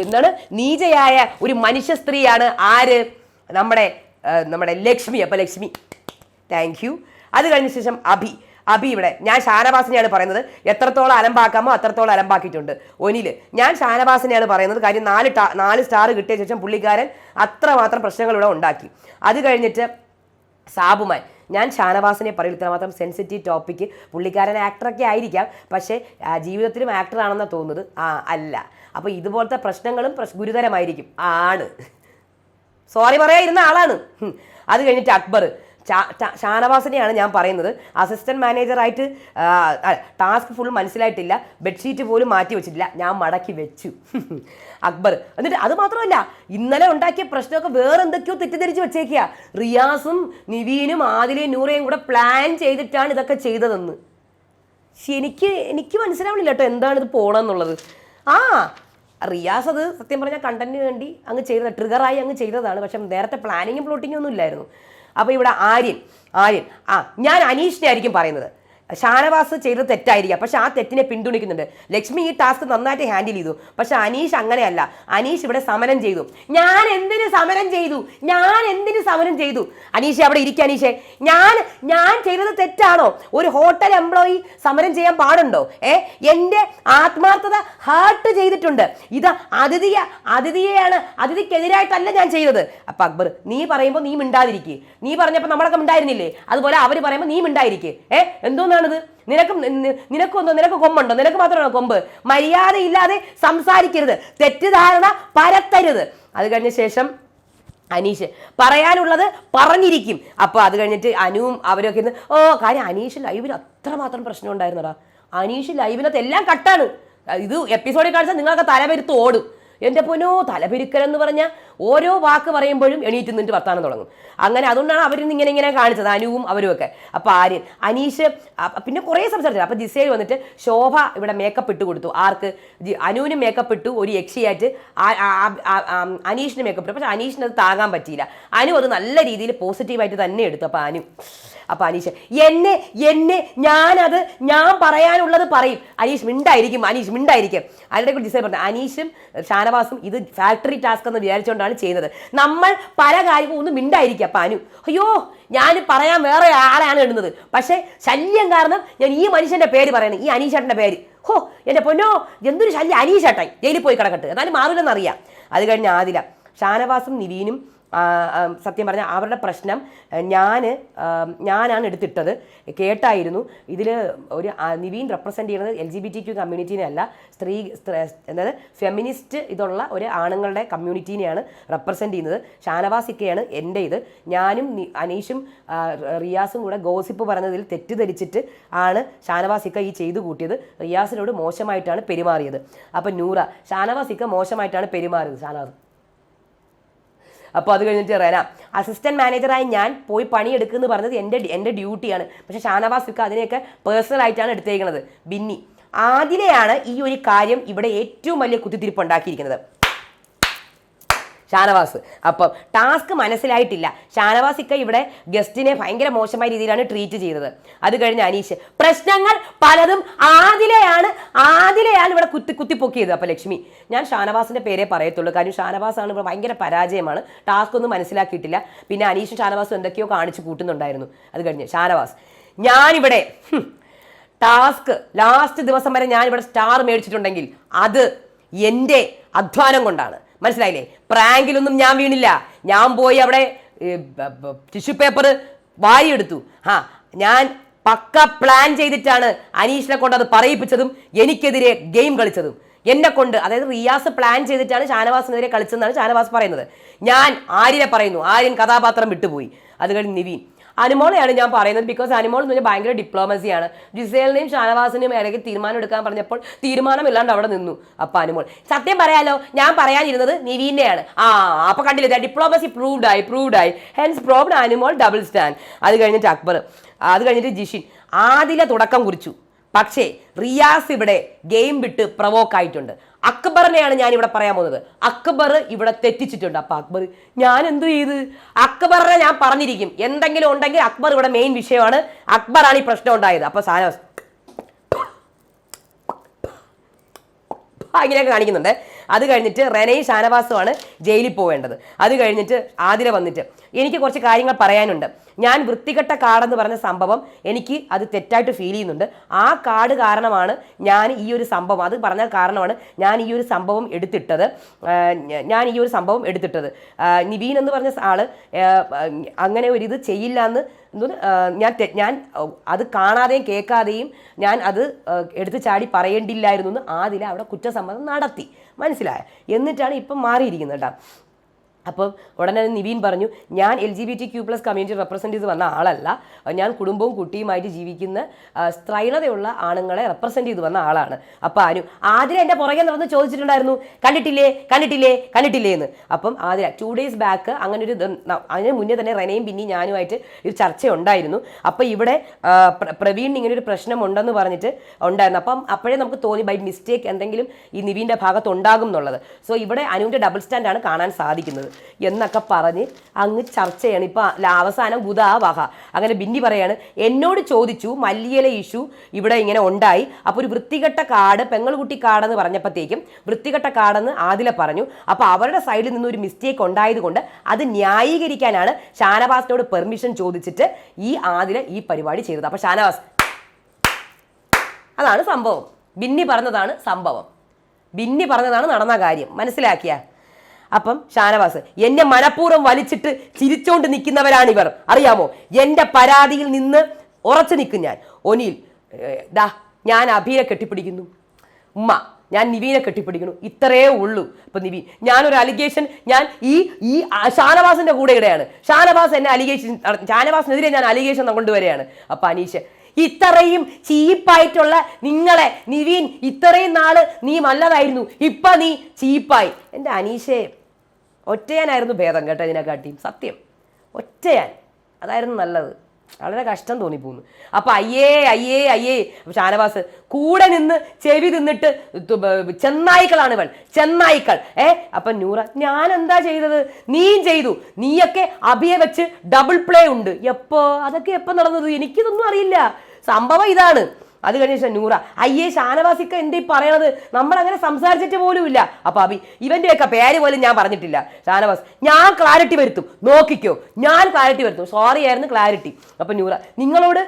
എന്താണ് നീചയായ ഒരു മനുഷ്യ സ്ത്രീയാണ് ആര്? നമ്മുടെ നമ്മുടെ ലക്ഷ്മി. അപ്പൊ ലക്ഷ്മി താങ്ക് യു അത് കഴിഞ്ഞ ശേഷം അഭി. അഭി ഇവിടെ. ഞാൻ ഷാനവാസിനെയാണ് പറയുന്നത്. എത്രത്തോളം അലമ്പാക്കാമോ അത്രത്തോളം അലമ്പാക്കിയിട്ടുണ്ട്. ഒനിൽ ഞാൻ ഷാനവാസിനെയാണ് പറയുന്നത്. കാര്യം നാല് നാല് സ്റ്റാർ കിട്ടിയ ശേഷം പുള്ളിക്കാരൻ അത്രമാത്രം പ്രശ്നങ്ങൾ ഇവിടെ ഉണ്ടാക്കി. അത് കഴിഞ്ഞിട്ട് സാബുമാൻ ഞാൻ ഷാനവാസിനെ പറയും ഇത്രമാത്രം സെൻസിറ്റീവ് ടോപ്പിക്ക് പുള്ളിക്കാരൻ ആക്ടറൊക്കെ ആയിരിക്കാം. പക്ഷേ ജീവിതത്തിലും ആക്ടറാണെന്നാണ് തോന്നുന്നത്. ആ അല്ല. അപ്പോൾ ഇതുപോലത്തെ പ്രശ്നങ്ങളും പ്രശ് ഗുരുതരമായിരിക്കും. ആണ്. സോറി പറയാ ഇരുന്ന ആളാണ്. അത് കഴിഞ്ഞിട്ട് അക്ബർ. ഷാനവാസിനെയാണ് ഞാൻ പറയുന്നത്. അസിസ്റ്റന്റ് മാനേജറായിട്ട് ടാസ്ക് ഫുൾ മനസ്സിലായിട്ടില്ല. ബെഡ്ഷീറ്റ് പോലും മാറ്റി വെച്ചിട്ടില്ല. ഞാൻ മടക്കി വെച്ചു. അക്ബർ. എന്നിട്ട് അത് മാത്രമല്ല ഇന്നലെ ഉണ്ടാക്കിയ പ്രശ്നമൊക്കെ വേറെ എന്തൊക്കെയോ തെറ്റിദ്ധരിച്ച് വെച്ചേക്കുക റിയാസും നിവീനും ആദിലയും നൂറയും കൂടെ പ്ലാൻ ചെയ്തിട്ടാണ് ഇതൊക്കെ ചെയ്തതെന്ന്. എനിക്ക് എനിക്ക് മനസ്സിലാവണില്ല കേട്ടോ എന്താണ് ഇത് പോണെന്നുള്ളത്. ആ റിയാസ് അത് സത്യം പറഞ്ഞാൽ കണ്ടന്റിന് വേണ്ടി അങ്ങ് ചെയ്തത്. ട്രിഗറായി അങ്ങ് ചെയ്തതാണ്. പക്ഷെ നേരത്തെ പ്ലാനിങ്ങും പ്ലോട്ടിങ്ങും ഒന്നും ഇല്ലായിരുന്നു. അപ്പോൾ ഇവിടെ ആര്യൻ ആര്യൻ. ആ ഞാൻ അനീഷിനെ ആയിരിക്കും പറയുന്നത്. ഷാനവാസ് ചെയ്തത് തെറ്റായിരിക്കാം. പക്ഷെ ആ തെറ്റിനെ പിന്തുണയ്ക്കുന്നുണ്ട്. ലക്ഷ്മി ഈ ടാസ്ക് നന്നായിട്ട് ഹാൻഡിൽ ചെയ്തു. പക്ഷെ അനീഷ് അങ്ങനെയല്ല. അനീഷ് ഇവിടെ സമരം ചെയ്തു. ഞാൻ എന്തിന് സമരം ചെയ്തു? ഞാൻ എന്തിന് സമരം ചെയ്തു? അനീഷ് അവിടെ ഇരിക്കുക അനീഷേ. ഞാൻ ഞാൻ ചെയ്തത് തെറ്റാണോ? ഒരു ഹോട്ടൽ എംപ്ലോയി സമരം ചെയ്യാൻ പാടുണ്ടോ? ഏ എന്റെ ആത്മാർത്ഥത ഹേർട്ട് ചെയ്തിട്ടുണ്ട്. ഇത് അതിഥിയ അതിഥിയെയാണ് അതിഥിക്കെതിരായിട്ടല്ല ഞാൻ ചെയ്തത്. അപ്പൊ അക്ബർ നീ പറയുമ്പോൾ നീ മിണ്ടാതിരിക്കുക നീ പറഞ്ഞപ്പോൾ നമ്മളൊക്കെ മിണ്ടായിരുന്നില്ലേ? അതുപോലെ അവർ പറയുമ്പോൾ നീ മിണ്ടായിരിക്കുക ഏ എന്തോന്നാണ് എന്താണിത് നിനക്ക് നിനക്കൊന്നോ നിനക്ക് കൊമ്പുണ്ടോ? നിനക്ക് മാത്രമാണോ കൊമ്പ്? മര്യാദയില്ലാതെ സംസാരിക്കരുത്. തെറ്റിദ്ധാരണ പരത്തരുത്. അത് കഴിഞ്ഞ ശേഷം അനീഷ് പറയാനുള്ളത് പറഞ്ഞിരിക്കും. അപ്പോൾ അത് കഴിഞ്ഞിട്ട് അനുവും അവരൊക്കെ ഇന്ന് ഓ കാര്യം അനീഷ് ലൈവിൽ അത്രമാത്രം പ്രശ്നം ഉണ്ടായിരുന്നടാ അനീഷ് ലൈവിനകത്ത് എല്ലാം കട്ടാണ്. ഇത് എപ്പിസോഡിൽ കാണിച്ചാൽ നിങ്ങൾക്ക് തലവരുത്ത് ഓടും. എന്റെ പൊന്നോ തലപിരിക്കൽ എന്ന് പറഞ്ഞാൽ ഓരോ വാക്ക് പറയുമ്പോഴും എണീറ്റ് നിന്നിട്ട് വർത്താനം തുടങ്ങും. അങ്ങനെ അതുകൊണ്ടാണ് അവരിന്ന് ഇങ്ങനെ ഇങ്ങനെ കാണിച്ചത് അനുവും അവരും ഒക്കെ. അപ്പോൾ ആര്യൻ അനീഷ് പിന്നെ കുറേ സംസാരിച്ചു അപ്പോൾ ജിസയിൽ വന്നിട്ട് ശോഭ ഇവിടെ മേക്കപ്പ് ഇട്ട് കൊടുത്തു. ആർക്ക്? അനുവിന് മേക്കപ്പ് ഇട്ടു ഒരു യക്ഷിയായിട്ട്. അനീഷിന് മേക്കപ്പ് ഇട്ടു. പക്ഷെ അനീഷിന് അത് താങ്ങാൻ പറ്റിയില്ല. അനു അത് നല്ല രീതിയിൽ പോസിറ്റീവായിട്ട് തന്നെ എടുത്തു. അപ്പോൾ അനു അപ്പോൾ അനീഷ് എന്നെ എന്നെ ഞാനത് ഞാൻ പറയാനുള്ളത് പറയും. അനീഷ് മിണ്ടായിരിക്കും അനീഷ് മിണ്ടായിരിക്കും. അതിനെ കുറിച്ച് ഡിസൈഡ് പറഞ്ഞു അനീഷും ഷാനവാസും ഇത് ഫാക്ടറി ടാസ്ക് എന്ന് വിചാരിച്ചുകൊണ്ടാണ് ചെയ്യുന്നത്. നമ്മൾ പല കാര്യവും ഒന്ന് മിണ്ടായിരിക്കും അപ്പം അനു അയ്യോ ഞാൻ പറയാൻ വേറെ ആളെയാണ് ഇടുന്നത്. പക്ഷേ ശല്യം കാരണം ഞാൻ ഈ മനുഷ്യന്റെ പേര് പറയുന്നത് ഈ അനീഷേട്ടന്റെ പേര്. ഹോ എന്റെ പൊന്നോ എന്തൊരു ശല്യം അനീഷേട്ടായി. ജയിലിൽ പോയി കിടക്കട്ടെ. എന്നാലും മാറില്ലെന്നറിയാം അത് കഴിഞ്ഞ് ആദില. ഷാനവാസും നിവീനും സത്യം പറഞ്ഞാൽ അവരുടെ പ്രശ്നം ഞാൻ ഞാനാണ് എടുത്തിട്ടത്. കേട്ടായിരുന്നു. ഇതിൽ ഒരു നിവീൻ റെപ്രസെന്റ് ചെയ്യുന്നത് L G B T Q കമ്മ്യൂണിറ്റീനെ അല്ല സ്ത്രീ സ്ത്ര- അതായത് ഫെമിനിസ്റ്റ് ഇതുള്ള ഒരു ആണുങ്ങളുടെ കമ്മ്യൂണിറ്റീനെയാണ് റെപ്രസെന്റ് ചെയ്യുന്നത്. ഷാനവാസിക്കയാണ് എന്റെ ഇത്. ഞാനും അനീഷും റിയാസും കൂടെ ഗോസിപ്പ് പറഞ്ഞതിൽ തെറ്റിദ്ധരിച്ചിട്ട് ആണ് ഷാനവാസിക്ക ഈ ചെയ്തു കൂട്ടിയത്. റിയാസിനോട് മോശമായിട്ടാണ് പെരുമാറിയത്. അപ്പം നൂറ ഷാനവാസിക്ക മോശമായിട്ടാണ് പെരുമാറിയത്. ഷാനവാസ് അപ്പോൾ അത് കഴിഞ്ഞിട്ട് റെന അസിസ്റ്റന്റ് മാനേജറായി ഞാൻ പോയി പണിയെടുക്കുന്നു പറഞ്ഞത് എന്റെ എന്റെ ഡ്യൂട്ടിയാണ് പക്ഷേ ഷാനവാസ് ഫിക്ക അതിനെയൊക്കെ പേഴ്സണൽ ആയിട്ടാണ് എടുത്തേക്കുന്നത് ബിന്നി ആദിലെയാണ് ഈ ഒരു കാര്യം ഇവിടെ ഏറ്റവും വലിയ കുത്തിത്തിരിപ്പ് ഉണ്ടാക്കിയിരിക്കുന്നത്. ഷാനവാസ്. അപ്പം ടാസ്ക് മനസ്സിലായിട്ടില്ല. ഷാനവാസ് ഇക്ക ഇവിടെ ഗസ്റ്റിനെ ഭയങ്കര മോശമായ രീതിയിലാണ് ട്രീറ്റ് ചെയ്തത്. അത് കഴിഞ്ഞ് അനീഷ് പ്രശ്നങ്ങൾ പലതും ആദിലെയാണ് ആദിലെയാണ് ഇവിടെ കുത്തി കുത്തി കുത്തിപ്പൊക്കിയത് അപ്പം ലക്ഷ്മി ഞാൻ ഷാനവാസിന്റെ പേരെ പറയത്തുള്ളൂ. കാര്യം ഷാനവാസാണ് ഇവിടെ ഭയങ്കര പരാജയമാണ്. ടാസ്ക് ഒന്നും മനസ്സിലാക്കിയിട്ടില്ല. പിന്നെ അനീഷും ഷാനവാസും എന്തൊക്കെയോ കാണിച്ചു കൂട്ടുന്നുണ്ടായിരുന്നു. അത് കഴിഞ്ഞ് ഷാനവാസ് ഞാനിവിടെ ടാസ്ക് ലാസ്റ്റ് ദിവസം വരെ ഞാൻ ഇവിടെ സ്റ്റാർ മേടിച്ചിട്ടുണ്ടെങ്കിൽ അത് എന്റെ അധ്വാനം കൊണ്ടാണ്. മനസ്സിലായില്ലേ? പ്രാങ്കിലൊന്നും ഞാൻ വീണില്ല. ഞാൻ പോയി അവിടെ ടിഷ്യൂ പേപ്പർ വാരിയെടുത്തു. ആ ഞാൻ പക്ക പ്ലാൻ ചെയ്തിട്ടാണ് അനീഷിനെ കൊണ്ട് അത് പറയിപ്പിച്ചതും എനിക്കെതിരെ ഗെയിം കളിച്ചതും. എന്നെ കൊണ്ട് അതായത് റിയാസ് പ്ലാൻ ചെയ്തിട്ടാണ് ഷാനവാസിനെതിരെ കളിച്ചതെന്നാണ് ഷാനവാസ് പറയുന്നത്. ഞാൻ ആര്യനെ പറയുന്നു. ആര്യൻ കഥാപാത്രം വിട്ടുപോയി. അത് കഴിഞ്ഞ് നിവീൻ. അനുമോളെയാണ് ഞാൻ പറയുന്നത് ബിക്കോസ് അനുമോൾ എന്ന് പറഞ്ഞാൽ ഭയങ്കര ഡിപ്ലോമസിയാണ് ജിസേലിനെയും ഷാനവാസിനെയും ഇടയ്ക്ക് തീരുമാനം എടുക്കാൻ പറഞ്ഞപ്പോൾ തീരുമാനമില്ലാണ്ട് അവിടെ നിന്നു. അപ്പൊ അനുമോൾ സത്യം പറയാലോ ഞാൻ പറയാനിരുന്നത് നിവീനെയാണ്. ആ അപ്പൊ കണ്ടില്ല ഡിപ്ലോമസി പ്രൂവ്ഡ് ആയി പ്രൂവ്ഡ് ആയി. Hence proved Anumol double stand അത് കഴിഞ്ഞിട്ട് അക്ബർ അത് കഴിഞ്ഞിട്ട് ജിഷിൻ. ആദില തുടക്കം കുറിച്ചു. പക്ഷേ റിയാസ് ഇവിടെ ഗെയിം വിട്ട് പ്രവോക്ക് ആയിട്ടുണ്ട്. അക്ബറിനെയാണ് ഞാൻ ഇവിടെ പറയാൻ പോകുന്നത്. അക്ബർ ഇവിടെ തെറ്റിച്ചിട്ടുണ്ട്. അപ്പൊ അക്ബർ ഞാൻ എന്തു ചെയ്ത്? അക്ബറിനെ ഞാൻ പറഞ്ഞിരിക്കും. എന്തെങ്കിലും ഉണ്ടെങ്കിൽ അക്ബർ ഇവിടെ മെയിൻ വിഷയമാണ്. അക്ബറാണ് ഈ പ്രശ്നം ഉണ്ടായത്. അപ്പൊ സാനവാസ് അങ്ങനെയൊക്കെ കാണിക്കുന്നുണ്ട്. അത് കഴിഞ്ഞിട്ട് റെനയും ഷാനവാസുമാണ് ജയിലിൽ പോവേണ്ടത്. അത് കഴിഞ്ഞിട്ട് ആതിര വന്നിട്ട്. എനിക്ക് കുറച്ച് കാര്യങ്ങൾ പറയാനുണ്ട്. ഞാൻ വൃത്തികെട്ട കാടെന്ന് പറഞ്ഞ സംഭവം എനിക്ക് അത് തെറ്റായിട്ട് ഫീൽ ചെയ്യുന്നുണ്ട്. ആ കാർഡ് കാരണമാണ് ഞാൻ ഈ ഒരു സംഭവം. അത് പറഞ്ഞ കാരണമാണ് ഞാൻ ഈ ഒരു സംഭവം എടുത്തിട്ടത്. ഞാൻ ഈ ഒരു സംഭവം എടുത്തിട്ടത്. നിവീൻ എന്ന് പറഞ്ഞ ആൾ അങ്ങനെ ഒരു ഇത് ചെയ്യില്ല എന്ന് ഞാൻ ഞാൻ അത് കാണാതെയും കേൾക്കാതെയും ഞാൻ അത് എടുത്തു എടുത്ത് ചാടി പറയേണ്ടില്ലായിരുന്നു എന്ന് ആദില അവിടെ കുറ്റസമ്മതം നടത്തി. മനസ്സിലായ. എന്നിട്ടാണ് ഇപ്പം മാറിയിരിക്കുന്നത് കേട്ടോ. അപ്പം ഉടനെ നിവീൻ പറഞ്ഞു ഞാൻ L G B T Q plus community represent ചെയ്ത് വന്ന ആളല്ല. ഞാൻ കുടുംബവും കുട്ടിയുമായിട്ട് ജീവിക്കുന്ന സ്ത്രൈണതയുള്ള ആണുങ്ങളെ റെപ്രസെന്റ് ചെയ്ത് വന്ന ആളാണ്. അപ്പം ആരും ആതിര എന്റെ പുറകെ നടന്ന് ചോദിച്ചിട്ടുണ്ടായിരുന്നു. കണ്ടിട്ടില്ലേ? കണ്ടിട്ടില്ലേ? കണ്ടിട്ടില്ലേ? എന്ന്. അപ്പം ആതിര ടു ഡേയ്സ് ബാക്ക് അങ്ങനെ ഒരു അതിന് മുന്നേ തന്നെ റെനയും പിന്നെ ഞാനുമായിട്ട് ഒരു ചർച്ച ഉണ്ടായിരുന്നു അപ്പം ഇവിടെ പ്രവീൺ ഇങ്ങനെ ഒരു പ്രശ്നം ഉണ്ടെന്ന് പറഞ്ഞിട്ട് ഉണ്ടായിരുന്നു. അപ്പം അപ്പോഴേ നമുക്ക് തോന്നി ബൈ മിസ്റ്റേക്ക് എന്തെങ്കിലും ഈ നിവീന്റെ ഭാഗത്ത് ഉണ്ടാകും എന്നുള്ളത്. സോ ഇവിടെ അനുവിന്റെ ഡബിൾ സ്റ്റാൻഡാണ് കാണാൻ സാധിക്കുന്നത്. എന്നൊക്കെ പറഞ്ഞ് അങ്ങ് ചർച്ച ചെയ്യണം. ഇപ്പം അവസാനം ഗുദാവഹ അങ്ങനെ ബിന്നി പറയാണ് എന്നോട് ചോദിച്ചു മല്ലിയില ഇഷ്യൂ ഇവിടെ ഇങ്ങനെ ഉണ്ടായി. അപ്പോൾ ഒരു വൃത്തികെട്ട കാട് പെങ്ങൾകുട്ടി കാടെന്ന് പറഞ്ഞപ്പോഴത്തേക്കും വൃത്തികെട്ട കാടെന്ന് ആദില പറഞ്ഞു. അപ്പോൾ അവരുടെ സൈഡിൽ നിന്ന് ഒരു മിസ്റ്റേക്ക് ഉണ്ടായതുകൊണ്ട് അത് ന്യായീകരിക്കാനാണ് ഷാനവാസിനോട് പെർമിഷൻ ചോദിച്ചിട്ട് ഈ ആദില ഈ പരിപാടി ചെയ്തത്. അപ്പോൾ ഷാനവാസ് അതാണ് സംഭവം. ബിന്നി പറഞ്ഞതാണ് സംഭവം. ബിന്നി പറഞ്ഞതാണ് നടന്ന കാര്യം. മനസ്സിലാക്കിയ? അപ്പം ഷാനവാസ് എന്നെ മനഃപൂർവം വലിച്ചിട്ട് ചിരിച്ചോണ്ട് നിൽക്കുന്നവരാണ് ഇവർ അറിയാമോ? എന്റെ പരാതിയിൽ നിന്ന് ഉറച്ചു നിൽക്കും ഞാൻ. ഒനിൽ ദാ ഞാൻ അഭീനെ കെട്ടിപ്പിടിക്കുന്നു. ഉമ്മ ഞാൻ നിവീനെ കെട്ടിപ്പിടിക്കുന്നു. ഇത്രയേ ഉള്ളൂ. ഇപ്പൊ നിവീൻ ഞാനൊരു അലിഗേഷൻ ഞാൻ ഈ ഈ ഷാനവാസിന്റെ കൂടെ ഇടയാണ് ഷാനവാസ് എന്നെ അലിഗേഷൻ ഷാനവാസിനെതിരെ ഞാൻ അലിഗേഷൻ കൊണ്ടുവരികയാണ്. അപ്പൊ അനീഷ് ഇത്രയും ചീപ്പായിട്ടുള്ള നിങ്ങളെ നിവീൻ ഇത്രയും നാൾ നീ നല്ലതായിരുന്നു. ഇപ്പൊ നീ ചീപ്പായി. എന്റെ അനീഷേ ഒറ്റയാനായിരുന്നു ഭേദം കേട്ടോ ഇതിനെക്കാട്ടിയും. സത്യം. ഒറ്റയാൻ. അതായിരുന്നു നല്ലത്. വളരെ കഷ്ടം തോന്നിപ്പോന്നു അപ്പൊ അയ്യേ അയ്യേ അയ്യേ. ഷാനവാസ് കൂടെ നിന്ന് ചെവി ബ- ചെന്നായ്ക്കളാണ് ഇവൾ. ചെന്നായ്ക്കൾ. ഏ? അപ്പൊ നൂറ ഞാൻ എന്താ ചെയ്തത്? നീയും ചെയ്തു. നീയൊക്കെ അഭിയെ വെച്ച് ഡബിൾ പ്ലേ ഉണ്ട്. എപ്പോ? അതൊക്കെ എപ്പോൾ നടന്നത്? എനിക്കിതൊന്നും അറിയില്ല. സംഭവം ഇതാണ്. അത് കഴിഞ്ഞ ശേഷം നൂറ. അയ്യേ ഷാനവാസിക്ക എന്ത് പറയണത്? നമ്മൾ അങ്ങനെ സംസാരിച്ചിട്ട് ഇല്ല അപ്പൊ അബി ഇവന്റെയൊക്കെ പേര് പോലും ഞാൻ പറഞ്ഞിട്ടില്ല. ഷാനവാസ് ഞാൻ ക്ലാരിറ്റി വരുത്തും. നോക്കിക്കോ ഞാൻ ക്ലാരിറ്റി വരുത്തും. സോറി ആയിരുന്നു ക്ലാരിറ്റി അപ്പൊ നൂറ നിങ്ങളോട്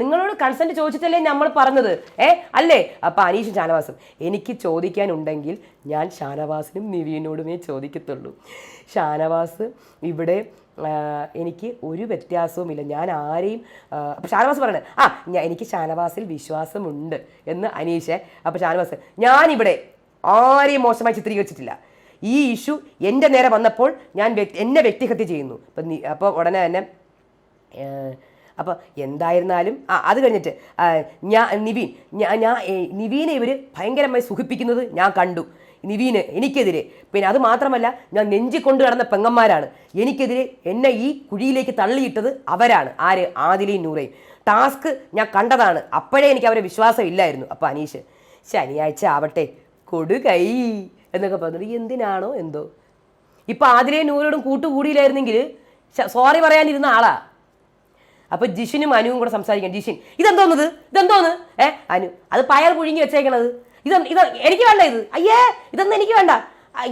നിങ്ങളോട് കൺസെന്റ് ചോദിച്ചിട്ടല്ലേ നമ്മൾ പറഞ്ഞത്? ഏ അല്ലേ? അപ്പൊ അനീഷും ഷാനവാസും എനിക്ക് ചോദിക്കാനുണ്ടെങ്കിൽ ഞാൻ ഷാനവാസിനും നിവീനോടുമേ ചോദിക്കത്തുള്ളൂ. ഷാനവാസ് ഇവിടെ എനിക്ക് ഒരു വ്യത്യാസവുമില്ല. ഞാൻ ആരെയും അപ്പം ഷാനവാസ് പറയണേ ആ ഞാൻ എനിക്ക് ഷാനവാസിൽ വിശ്വാസമുണ്ട് എന്ന് അനീഷെ അപ്പം ഷാനവാസ് ഞാനിവിടെ ആരെയും മോശമായി ചിത്രീകരിച്ചിട്ടില്ല. ഈ ഇഷ്യൂ എന്റെ നേരെ വന്നപ്പോൾ ഞാൻ എന്നെ വ്യക്തിഹത്യ ചെയ്യുന്നു. അപ്പം അപ്പോൾ ഉടനെ തന്നെ അപ്പോൾ എന്തായിരുന്നാലും ആ അത് കഴിഞ്ഞിട്ട് ഞാൻ നിവീൻ ഞാൻ നിവീനെ ഇവർ ഭയങ്കരമായി സുഖിപ്പിക്കുന്നത് ഞാൻ കണ്ടു. നിവീന് എനിക്കെതിരെ. പിന്നെ അത് മാത്രമല്ല ഞാൻ നെഞ്ചി കൊണ്ടു നടന്ന പെങ്ങന്മാരാണ്. എനിക്കെതിരെ എന്നെ ഈ കുഴിയിലേക്ക് തള്ളിയിട്ടത് അവരാണ്. ആര്? ആദിലയും നൂറയും. ടാസ്ക് ഞാൻ കണ്ടതാണ്. അപ്പോഴേ എനിക്ക് അവരെ വിശ്വാസം ഇല്ലായിരുന്നു. അപ്പോൾ അനീഷ് ശനിയാഴ്ച ആവട്ടെ കൊടുകൈ എന്നൊക്കെ പറഞ്ഞത് എന്തിനാണോ എന്തോ? ഇപ്പം ആദിലയും നൂറോടും കൂട്ടുകൂടിയില്ലായിരുന്നെങ്കിൽ സോറി പറയാനിരുന്ന ആളാ. അപ്പൊ ജിഷിനും അനുവും കൂടെ സംസാരിക്കാം. ജിഷിൻ ഇതെന്തോന്നത്? ഇതെന്തോന്ന്? ഏ അനു അത് പയർ പുഴുങ്ങി വെച്ചേക്കണത്. ഇത് ഇത് എനിക്ക് വേണ്ട ഇത്. അയ്യേ ഇതൊന്നും എനിക്ക് വേണ്ട.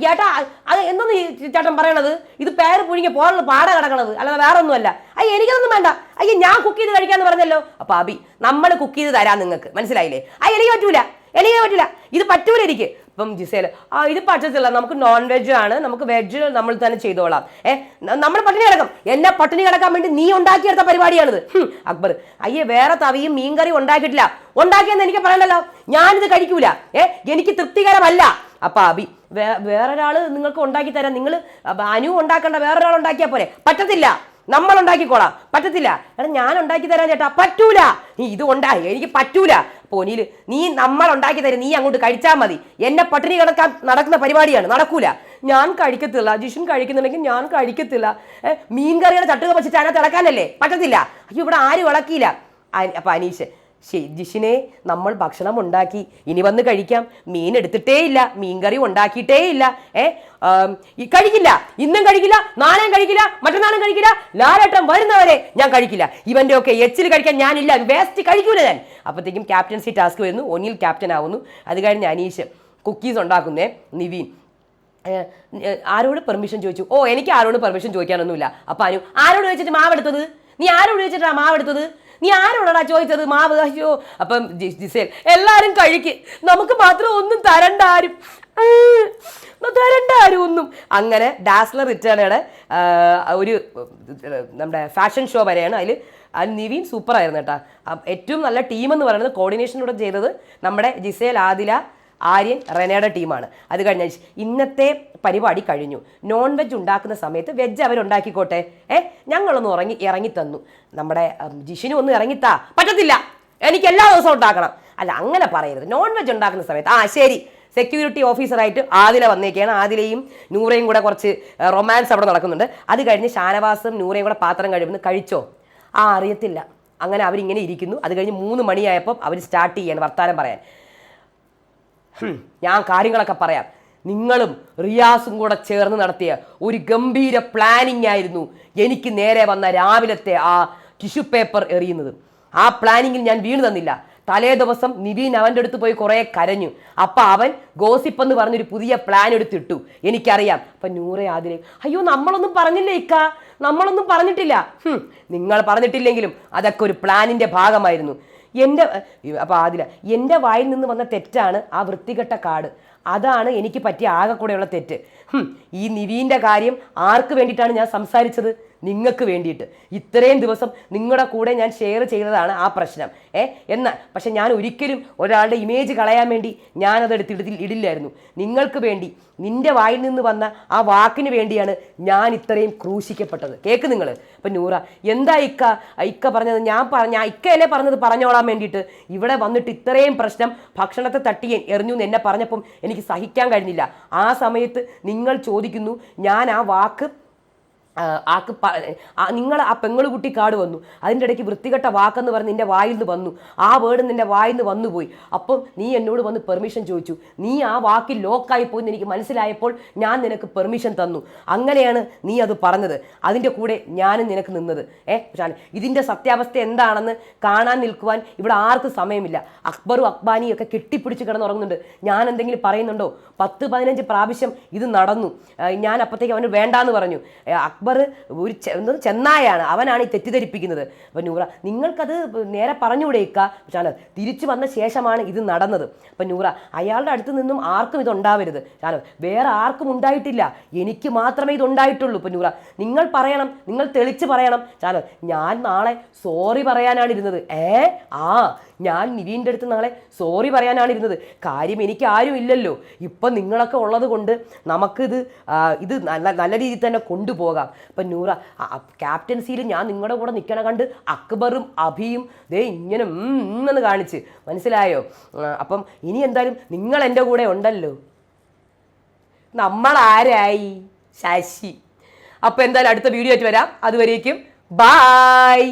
ചേട്ടാ അത് എന്തോന്ന് ചേട്ടൻ പറയണത്? ഇത് പേര് പുഴുങ്ങി പോലുള്ള പാട കിടക്കണത്. അല്ലാതെ വേറെ ഒന്നുമല്ല അയ്യ എനിക്കതൊന്നും വേണ്ട. അയ്യ ഞാൻ കുക്ക് ചെയ്ത് കഴിക്കാന്ന് പറഞ്ഞല്ലോ. അപ്പൊ അബി നമ്മൾ കുക്ക് ചെയ്ത് തരാം നിങ്ങൾക്ക്. മനസ്സിലായില്ലേ? അയ്യ എനിക്ക് പറ്റൂല. എനിക്ക് പറ്റില്ല ഇത് പറ്റൂല എനിക്ക്. ഇപ്പം ജിസേൽ ആ ഇത് പറ്റത്തില്ല. നമുക്ക് നോൺ വെജ് ആണ്. നമുക്ക് വെജ് നമ്മൾ തന്നെ ചെയ്തോളാം. ഏ നമ്മൾ പട്ടിണി കിടക്കാം. എന്നെ പട്ടിണി കിടക്കാൻ വേണ്ടി നീ ഉണ്ടാക്കിയെടുത്ത പരിപാടിയാണിത്. അക്ബർ. അയ്യേ വേറെ തവിയും മീൻകറി ഉണ്ടാക്കിയിട്ടില്ല. ഉണ്ടാക്കിയെന്ന് എനിക്ക് പറയണ്ടല്ലോ? ഞാനിത് കഴിക്കൂല. ഏ എനിക്ക് തൃപ്തികരമല്ല. അപ്പൊ അബി വേ- വേറൊരാൾ നിങ്ങൾക്ക് ഉണ്ടാക്കി തരാം. നിങ്ങൾ അനു ഉണ്ടാക്കേണ്ട. വേറൊരാൾ ഉണ്ടാക്കിയാൽ പോരെ. പറ്റത്തില്ല. നമ്മൾ ഉണ്ടാക്കിക്കോളാം പറ്റത്തില്ല. എടാ ഞാൻ ഉണ്ടാക്കി തരാൻ ചേട്ടാ. പറ്റൂല. നീ ഇത് ഉണ്ടായി എനിക്ക് പറ്റൂല. പോനീൽ നീ നമ്മൾ ഉണ്ടാക്കി തരും. നീ അങ്ങോട്ട് കഴിച്ചാൽ മതി. എന്നെ പട്ടിണി കിടക്കാൻ നടക്കുന്ന പരിപാടിയാണ്. നടക്കൂല. ഞാൻ കഴിക്കത്തില്ല. ജിഷൻ കഴിക്കുന്നുണ്ടെങ്കിൽ ഞാൻ കഴിക്കത്തില്ല. മീൻ കറിയുടെ ചട്ടുക വെച്ചിട്ട് അതിനകത്ത് ഇളക്കാനല്ലേ? പറ്റത്തില്ല. അയ്യോ ഇവിടെ ആരും ഇളക്കിയില്ല. അപ്പൊ അനീഷ് ജിഷിനെ നമ്മൾ ഭക്ഷണം ഉണ്ടാക്കി. ഇനി വന്ന് കഴിക്കാം. മീൻ എടുത്തിട്ടേ ഇല്ല മീൻകറി ഉണ്ടാക്കിയിട്ടേ ഇല്ല ഏ കഴിക്കില്ല. ഇന്നും കഴിക്കില്ല. നാളെയും കഴിക്കില്ല. മറ്റന്നാളും കഴിക്കില്ല. ലാലേട്ടം വരുന്നവരെ ഞാൻ കഴിക്കില്ല. ഇവന്റെ ഒക്കെ എച്ചിൽ കഴിക്കാൻ ഞാനില്ല. വേസ്റ്റ് കഴിക്കൂല ഞാൻ. അപ്പോഴത്തേക്കും ക്യാപ്റ്റൻസി ടാസ്ക് വരുന്നു. ഒന്നിൽ ക്യാപ്റ്റൻ ആവുന്നു. അത് കഴിഞ്ഞ് അനീഷ് കുക്കീസ് ഉണ്ടാക്കുന്നേ നിവീൻ. ആരോട് പെർമിഷൻ ചോദിച്ചു? ഓ എനിക്ക് ആരോട് പെർമിഷൻ ചോദിക്കാനൊന്നുമില്ല. അപ്പൊ അനു ആരോട് ചോദിച്ചിട്ട് മാവ് എടുത്തത് നീ ആരോട് ചോദിച്ചിട്ടാ മാവ് എടുത്തത് നീ ആരോടാ ചോദിച്ചത്? മാവ് അയ്യോ അപ്പം ജിസേൽ എല്ലാവരും കഴിക്ക്. നമുക്ക് മാത്രം ഒന്നും തരണ്ട ആരും. തരണ്ടാരും ഒന്നും. അങ്ങനെ ഡാസ്ലർ റിട്ടേണയുടെ ഒരു നമ്മുടെ ഫാഷൻ ഷോ വരെയാണ് അതിൽ നിവീൻ സൂപ്പറായിരുന്നു കേട്ടോ. ഏറ്റവും നല്ല ടീം എന്ന് പറയുന്നത് കോർഡിനേഷനിലൂടെ ചെയ്തത് നമ്മുടെ ജിസേൽ ആദില ആര്യൻ റെനയുടെ ടീമാണ്. അത് കഴിഞ്ഞ ഇന്നത്തെ പരിപാടി കഴിഞ്ഞു. നോൺ വെജ് ഉണ്ടാക്കുന്ന സമയത്ത് വെജ് അവരുണ്ടാക്കിക്കോട്ടെ ഏ? ഞങ്ങളൊന്ന് ഉറങ്ങി ഇറങ്ങി തന്നു നമ്മുടെ ജിഷിനും ഒന്ന് ഇറങ്ങിത്താ. പറ്റത്തില്ല. എനിക്ക് എല്ലാ ദിവസവും ഉണ്ടാക്കണം. അല്ല അങ്ങനെ പറയരുത്. നോൺ വെജ് ഉണ്ടാക്കുന്ന സമയത്ത് ആ ശരി. സെക്യൂരിറ്റി ഓഫീസറായിട്ട് ആദില വന്നേക്കാണ്. ആദിലയും നൂറയും കൂടെ കുറച്ച് റൊമാൻസ് അവിടെ നടക്കുന്നുണ്ട്. അത് കഴിഞ്ഞ് ഷാനവാസും നൂറയും കൂടെ പാത്രം കഴിയുമ്പോൾ കഴിച്ചോ? ആ അറിയത്തില്ല. അങ്ങനെ അവരിങ്ങനെ ഇരിക്കുന്നു. അത് കഴിഞ്ഞ് മൂന്ന് മണിയായപ്പം അവർ സ്റ്റാർട്ട് ചെയ്യാണ് വർത്താനം പറയാൻ. ഞാൻ കാര്യങ്ങളൊക്കെ പറയാം. നിങ്ങളും റിയാസും കൂടെ ചേർന്ന് നടത്തിയ ഒരു ഗംഭീര പ്ലാനിങ് ആയിരുന്നു എനിക്ക് നേരെ വന്ന രാവിലത്തെ ആ ടിഷ്യൂ പേപ്പർ എറിയുന്നത്. ആ പ്ലാനിങ്ങിൽ ഞാൻ വീണ് തന്നില്ല. തലേ ദിവസം നിവീൻ അവന്റെ അടുത്ത് പോയി കുറേ കരഞ്ഞു. അപ്പം അവൻ ഗോസിപ്പ് എന്ന് പറഞ്ഞൊരു പുതിയ പ്ലാൻ എടുത്തിട്ടു. എനിക്കറിയാം. അപ്പം നൂറെ ആതിരെ അയ്യോ നമ്മളൊന്നും പറഞ്ഞില്ല ഇക്ക? നമ്മളൊന്നും പറഞ്ഞിട്ടില്ല. നിങ്ങൾ പറഞ്ഞിട്ടില്ലെങ്കിലും അതൊക്കെ ഒരു പ്ലാനിന്റെ ഭാഗമായിരുന്നു. എന്റെ അപ്പോൾ ആദില എന്റെ വായിൽ നിന്ന് വന്ന തെറ്റാണ് ആ വൃത്തികെട്ട കാട്. അതാണ് എനിക്ക് പറ്റിയ ആകെക്കൂടെയുള്ള തെറ്റ്. ഈ നിവീന്റെ കാര്യം ആർക്ക് വേണ്ടിയിട്ടാണ് ഞാൻ സംസാരിച്ചത്? നിങ്ങൾക്ക് വേണ്ടിയിട്ട്. ഇത്രയും ദിവസം നിങ്ങളുടെ കൂടെ ഞാൻ ഷെയർ ചെയ്തതാണ് ആ പ്രശ്നം. ഏ എന്നാൽ പക്ഷെ ഞാൻ ഒരിക്കലും ഒരാളുടെ ഇമേജ് കളയാൻ വേണ്ടി ഞാനത് എടുത്തിടത്തിൽ ഇടില്ലായിരുന്നു. നിങ്ങൾക്ക് വേണ്ടി നിന്റെ വായിൽ നിന്ന് വന്ന ആ വാക്കിന് വേണ്ടിയാണ് ഞാൻ ഇത്രയും ക്രൂശിക്കപ്പെട്ടത്. കേക്ക് നിങ്ങൾ അപ്പം നൂറ എന്താ ഇക്ക? ഇക്ക പറഞ്ഞത് ഞാൻ പറഞ്ഞ ഇക്ക എന്നെ പറഞ്ഞത് പറഞ്ഞോളാൻ വേണ്ടിയിട്ട്. ഇവിടെ വന്നിട്ട് ഇത്രയും പ്രശ്നം ഭക്ഷണത്തെ തട്ടി എറിഞ്ഞു എന്ന് എന്നെ പറഞ്ഞപ്പം എനിക്ക് സഹിക്കാൻ കഴിഞ്ഞില്ല. ആ സമയത്ത് നിങ്ങൾ ചോദിക്കുന്നു ഞാൻ ആ വാക്ക് ആക്ക് നിങ്ങൾ ആ പെങ്ങൾ കുട്ടി കാട് വന്നു. അതിന്റെ ഇടയ്ക്ക് വൃത്തികെട്ട വാക്കെന്ന് പറഞ്ഞ് നിന്റെ വായിൽ നിന്ന് വന്നു. ആ വേർഡ് നിന്റെ വായിൽ നിന്ന് വന്നുപോയി അപ്പം നീ എന്നോട് വന്ന് പെർമിഷൻ ചോദിച്ചു. നീ ആ വാക്കിൽ ലോക്കായി പോയി എന്ന് എനിക്ക് മനസ്സിലായപ്പോൾ ഞാൻ നിനക്ക് പെർമിഷൻ തന്നു. അങ്ങനെയാണ് നീ അത് പറഞ്ഞത്. അതിന്റെ കൂടെ ഞാനും നിനക്ക് നിന്നത്. ഏ പക്ഷേ ഇതിന്റെ സത്യാവസ്ഥ എന്താണെന്ന് കാണാൻ നിൽക്കുവാൻ ഇവിടെ ആർക്കും സമയമില്ല. അക്ബറും അക്ബാനിയും ഒക്കെ കെട്ടിപ്പിടിച്ച് കിടന്നുറങ്ങുന്നുണ്ട്. ഞാൻ എന്തെങ്കിലും പറയുന്നുണ്ടോ? പത്ത് പതിനഞ്ച് പ്രാവശ്യം ഇത് നടന്നു. ഞാൻ അപ്പത്തേക്ക് അവന് വേണ്ടാന്ന് പറഞ്ഞു. ഏ, അക്ബർ ഒരു ചെന്നായാണ്. അവനാണ് ഈ തെറ്റിദ്ധരിപ്പിക്കുന്നത്. അപ്പം നൂറ നിങ്ങൾക്കത് നേരെ പറഞ്ഞുകൂടെയിക്ക ഷാന തിരിച്ചു വന്ന ശേഷമാണ് ഇത് നടന്നത്. അപ്പം നൂറ അയാളുടെ അടുത്ത് നിന്നും ആർക്കും ഇതുണ്ടാവരുത്. ഉണ്ടാവരുത് വേറെ ആർക്കും ഉണ്ടായിട്ടില്ല. എനിക്ക് മാത്രമേ ഇതുണ്ടായിട്ടുള്ളൂ. ഇപ്പം നൂറ നിങ്ങൾ പറയണം. നിങ്ങൾ തെളിച്ച് പറയണം. ഷാന ഞാൻ നാളെ സോറി പറയാനാണ് ഇരുന്നത്. ഏ? ആ ഞാൻ നിവീന്റെ അടുത്ത് നാളെ സോറി പറയാനാണ് ഇരുന്നത് കാര്യം എനിക്ക് ആരും ഇല്ലല്ലോ. ഇപ്പം നിങ്ങളൊക്കെ ഉള്ളത് കൊണ്ട് നമുക്കിത് ഇത് നല്ല നല്ല രീതിയിൽ തന്നെ കൊണ്ടുപോകാം. ഇപ്പം നൂറ ക്യാപ്റ്റൻസിയിൽ ഞാൻ നിങ്ങളുടെ കൂടെ നിൽക്കണ കണ്ട് അക്ബറും അഭിയും ദേ ഇങ്ങനെ എന്ന് കാണിച്ച്. മനസ്സിലായോ? അപ്പം ഇനി എന്തായാലും നിങ്ങൾ എന്റെ കൂടെ ഉണ്ടല്ലോ. നമ്മൾ ആരായി ശശി. അപ്പോൾ എന്തായാലും അടുത്ത വീഡിയോ ആയിട്ട് വരാം. അതുവരേക്കും ബായ്